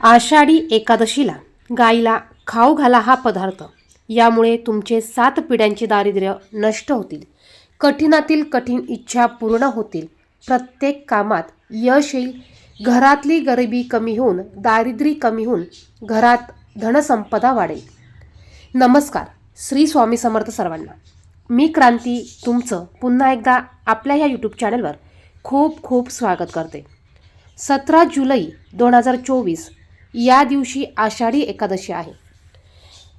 आषाढी एकादशीला गाईला खाऊ घाला हा पदार्थ. यामुळे तुमचे सात पिढ्यांचे दारिद्र्य नष्ट होतील. कठीणातील कठीण इच्छा पूर्ण होतील. प्रत्येक कामात यश येईल. घरातली गरिबी कमी होऊन दारिद्र्य कमी होऊन घरात धनसंपदा वाढेल. नमस्कार. श्री स्वामी समर्थ सर्वांना. मी क्रांती तुमचं पुन्हा एकदा आपल्या ह्या यूट्यूब चॅनलवर खूप खूप स्वागत करते. सतरा जुलै दोन हजार चोवीस या दिवशी आषाढी एकादशी आहे.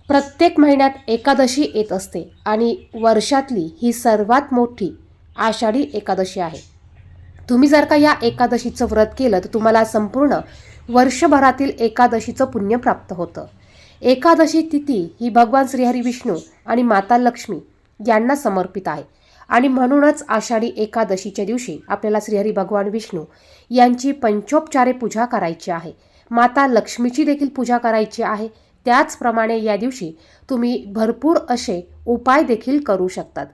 प्रत्येक महिन्यात एकादशी येत असते आणि वर्षातली ही सर्वात मोठी आषाढी एकादशी आहे. तुम्ही जर का या एकादशीचं व्रत केलं तर तुम्हाला संपूर्ण वर्षभरातील एकादशीचं पुण्य प्राप्त होतं. एकादशी तिथी ही भगवान श्रीहरी विष्णू आणि माता लक्ष्मी यांना समर्पित आहे. आणि म्हणूनच आषाढी एकादशीच्या दिवशी आपल्याला श्रीहरी भगवान विष्णू यांची पंचोपचारे पूजा करायची आहे. माता लक्ष्मीची देखील पूजा करायची आहे. त्याचप्रमाणे या दिवशी तुम्ही भरपूर असे उपाय देखील करू शकतात.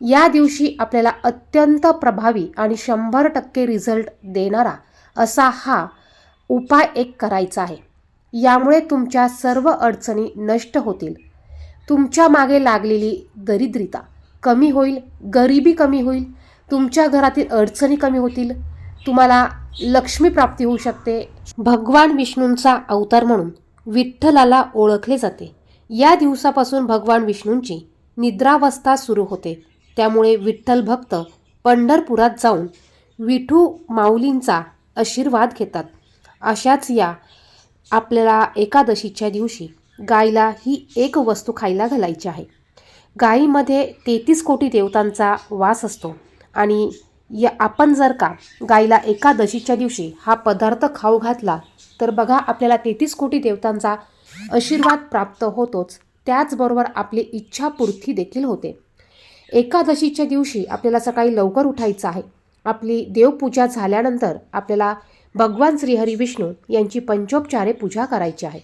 या दिवशी आपल्याला अत्यंत प्रभावी आणि शंभर टक्के रिझल्ट देणारा असा हा उपाय एक करायचा आहे. यामुळे तुमच्या सर्व अडचणी नष्ट होतील. तुमच्या मागे लागलेली दरिद्रिता कमी होईल गरिबी कमी होईल तुमच्या घरातील अडचणी कमी होतील तुम्हाला लक्ष्मी प्राप्ती होऊ शकते. भगवान विष्णूंचा अवतार म्हणून विठ्ठलाला ओळखले जाते. या दिवसापासून भगवान विष्णूंची निद्रावस्था सुरू होते. त्यामुळे विठ्ठल भक्त पंढरपुरात जाऊन विठू माऊलींचा आशीर्वाद घेतात. अशाच या आपल्याला एकादशीच्या दिवशी गायला ही एक वस्तू खायला घालायची आहे. गायीमध्ये तेहतीस कोटी देवतांचा वास असतो. आणि या आपण जर का गायीला एकादशीच्या दिवशी हा पदार्थ खाऊ घातला तर बघा आपल्याला तेहतीस कोटी देवतांचा आशीर्वाद प्राप्त होतोच. त्याचबरोबर आपली इच्छापूर्ती देखील होते. एकादशीच्या दिवशी आपल्याला सकाळी लवकर उठायचं आहे. आपली देवपूजा झाल्यानंतर आपल्याला भगवान श्रीहरी विष्णू यांची पंचोपचारे पूजा करायची आहे.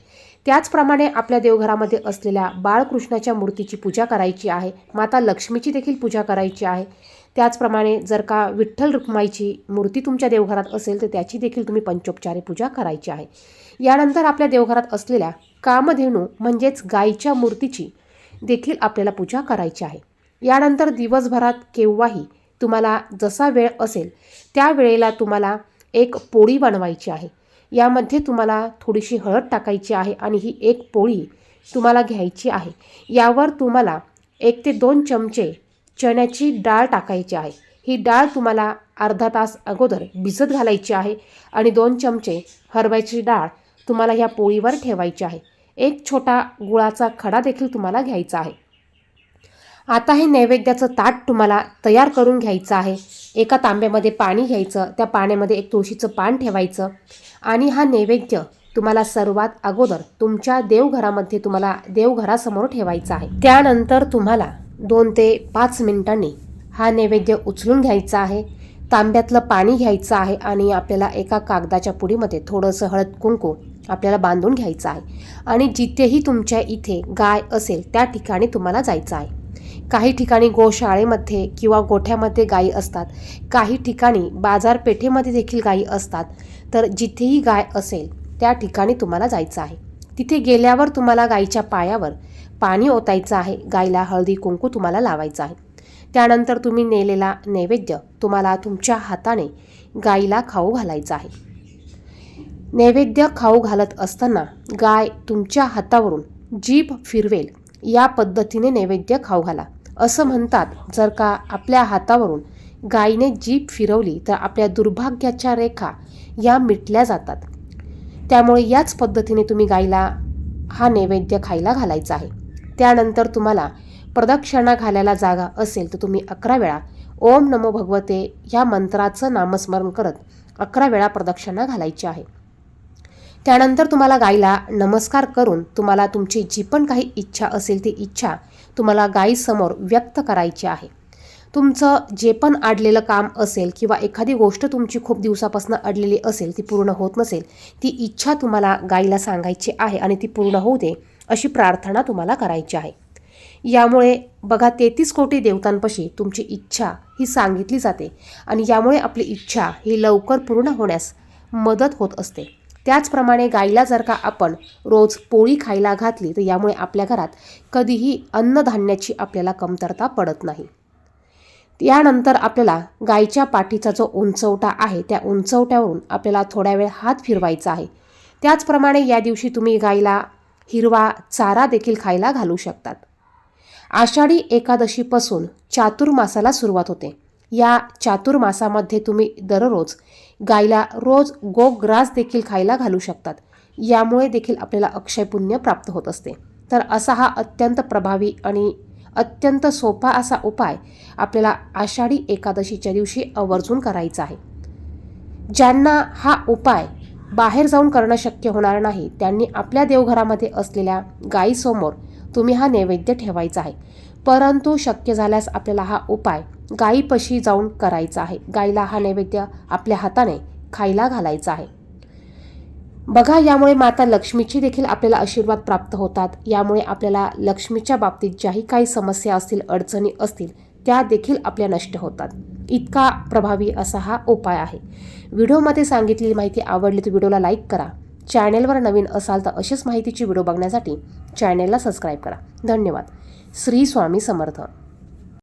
त्याचप्रमाणे आपल्या देवघरामध्ये असलेल्या बाळकृष्णाच्या मूर्तीची पूजा करायची आहे. माता लक्ष्मीची देखील पूजा करायची आहे. त्याचप्रमाणे जर का विठ्ठल रुक्माईची मूर्ती तुमच्या देवघरात असेल तर त्याची देखील तुम्ही पंचोपचारे पूजा करायची आहे. यानंतर आपल्या देवघरात असलेल्या कामधेनू म्हणजेच गायीच्या मूर्तीची देखील आपल्याला पूजा करायची आहे. यानंतर दिवसभरात केव्हाही तुम्हाला जसा वेळ असेल त्या वेळेला तुम्हाला एक पोळी बनवायची आहे. यामध्ये तुम्हाला थोडीशी हळद टाकायची आहे आणि ही एक पोळी तुम्हाला घ्यायची आहे. यावर तुम्हाला एक ते दोन चमचे चण्याची डाळ टाकायची आहे. ही डाळ तुम्हाला अर्धा तास अगोदर भिजत घालायची आहे आणि दोन चमचे हरभऱ्याची डाळ तुम्हाला ह्या पोळीवर ठेवायची आहे. एक छोटा गुळाचा खडा देखील तुम्हाला घ्यायचा आहे. आता हे नैवेद्याचं ताट तुम्हाला तयार करून घ्यायचं आहे. एका तांब्यामध्ये पाणी घ्यायचं त्या पाण्यामध्ये एक तुळशीचं पान ठेवायचं आणि हा नैवेद्य तुम्हाला सर्वात अगोदर तुमच्या देवघरामध्ये तुम्हाला देवघरासमोर ठेवायचा आहे. त्यानंतर तुम्हाला दोन ते पाच मिनिटांनी हा नैवेद्य उचलून घ्यायचा आहे. तांब्यातलं पाणी घ्यायचं आहे आणि आपल्याला एका कागदाच्या पुडीमध्ये थोडंसं हळद कुंकू आपल्याला बांधून घ्यायचं आहे. आणि जिथेही तुमच्या इथे गाय असेल त्या ठिकाणी तुम्हाला जायचं आहे. काही ठिकाणी गोशाळेमध्ये किंवा गोठ्यामध्ये गायी असतात. काही ठिकाणी बाजारपेठेमध्ये देखील गायी असतात. तर जिथेही गाय असेल त्या ठिकाणी तुम्हाला जायचं आहे. तिथे गेल्यावर तुम्हाला गायीच्या पायावर पाणी ओतायचं आहे. गायीला हळदी कुंकू तुम्हाला लावायचं आहे. त्यानंतर तुम्ही नेलेला नैवेद्य तुम्हाला तुमच्या हाताने गायीला खाऊ घालायचा आहे. नैवेद्य खाऊ घालत असताना गाय तुमच्या हातावरून जीभ फिरवेल. या पद्धतीने नैवेद्य खाऊ घाला. असं म्हणतात जर का आपल्या हातावरून गायीने जीभ फिरवली तर आपल्या दुर्भाग्याच्या रेखा या मिटल्या जातात. त्यामुळे याच पद्धतीने तुम्ही गायीला हा नैवेद्य खायला घालायचा आहे. त्यानंतर तुम्हाला प्रदक्षिणा घालायला जागा असेल तर तुम्ही अकरा वेळा ओम नमो भगवते ह्या मंत्राचं नामस्मरण करत अकरा वेळा प्रदक्षिणा घालायची आहे. त्यानंतर तुम्हाला गायीला नमस्कार करून तुम्हाला तुमची जी पण काही इच्छा असेल ती इच्छा तुम्हाला गायीसमोर व्यक्त करायची आहे. तुमचं जे पण अडलेलं काम असेल किंवा एखादी गोष्ट तुमची खूप दिवसापासून अडलेली असेल ती पूर्ण होत नसेल ती इच्छा तुम्हाला गायीला सांगायची आहे आणि ती पूर्ण होऊ दे अशी प्रार्थना तुम्हाला करायची आहे. यामुळे बघा तेहतीस कोटी देवतांपाशी तुमची इच्छा ही सांगितली जाते आणि यामुळे आपली इच्छा ही लवकर पूर्ण होण्यास मदत होत असते. त्याचप्रमाणे गाईला जर का आपण रोज पोळी खायला घातली तर यामुळे आपल्या घरात कधीही अन्नधान्याची आपल्याला कमतरता पडत नाही. यानंतर आपल्याला गाईच्या पाठीचा जो उंचवटा आहे त्या उंचवट्यावरून आपल्याला थोड्या वेळ हात फिरवायचा आहे. त्याचप्रमाणे या दिवशी तुम्ही गाईला हिरवा चारा देखील खायला घालू शकतात. आषाढी एकादशीपासून चातुर्मासाला सुरुवात होते. या चातुर्मासामध्ये तुम्ही दररोज गाईला रोज गोग्रास देखील खायला घालू शकतात. यामुळे देखील आपल्याला अक्षय पुण्य प्राप्त होत असते. तर असा हा अत्यंत प्रभावी आणि अत्यंत सोपा असा उपाय आपल्याला आषाढी एकादशीच्या दिवशी आवर्जून करायचा आहे. ज्यांना हा उपाय बाहेर जाऊन करणं शक्य होणार नाही त्यांनी आपल्या देवघरामध्ये असलेल्या गायीसमोर तुम्ही हा नैवेद्य ठेवायचा आहे. परंतु शक्य झाल्यास आपल्याला हा उपाय गायीपशी जाऊन करायचा आहे. गायीला हा नैवेद्य आपल्या हाताने खायला घालायचा आहे. बघा यामुळे माता लक्ष्मीची देखील आपल्याला आशीर्वाद प्राप्त होतात. यामुळे आपल्याला लक्ष्मीच्या बाबतीत ज्याही काही समस्या असतील अडचणी असतील त्या देखील आपल्या नष्ट होतात. इतका प्रभावी असा हा उपाय आहे. व्हिडिओमध्ये सांगितलेली माहिती आवडली तर व्हिडिओला लाईक करा. चॅनेलवर नवीन असाल तर अशीच माहितीची व्हिडिओ बघण्यासाठी चॅनेलला सबस्क्राईब करा. धन्यवाद. श्री स्वामी समर्थ.